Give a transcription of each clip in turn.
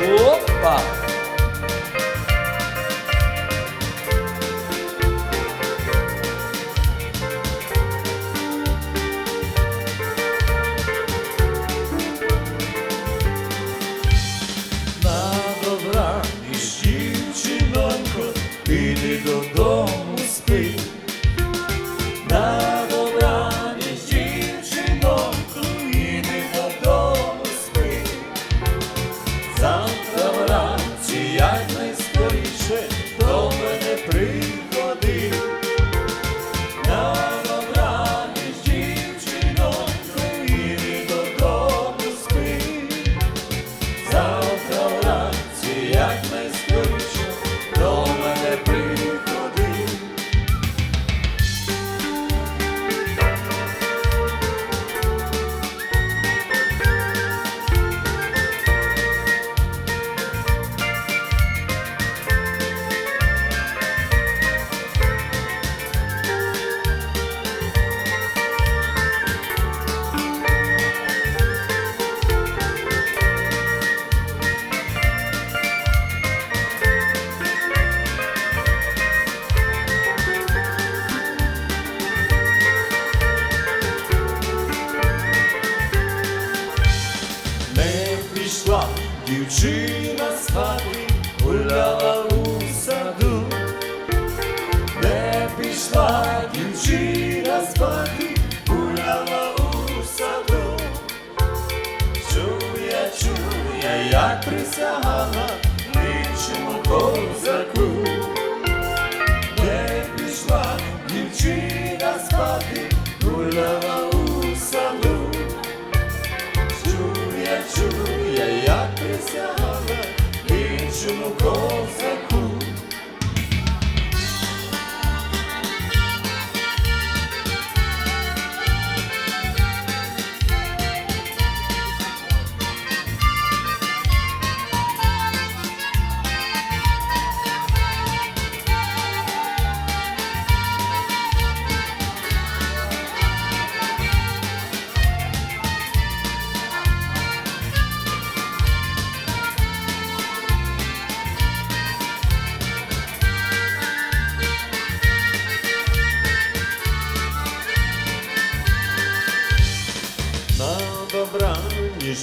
Опа! На Пішла дівчина з хати, гуляла у саду. Не пішла дівчина з хати, гуляла у саду. Чує, чує, як присягала нічому козаку.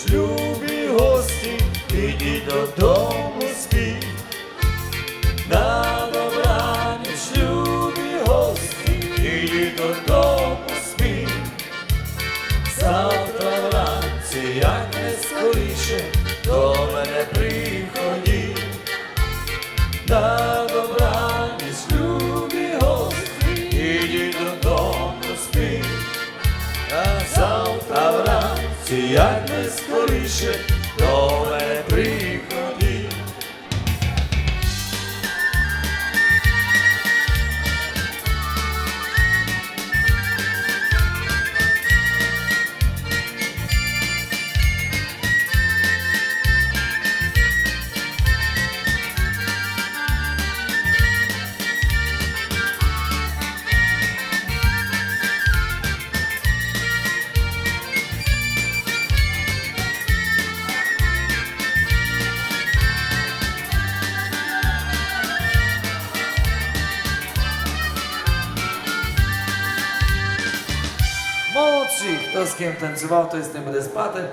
Любі гості, ідіть додому спіть. На добраніч, любі гості, ідіть додому спіть. Завтра вранці, як не скоріше, до мене приходіть. Скоріше, до мене Молодці! Хто з ким танцював, той з ним буде спати.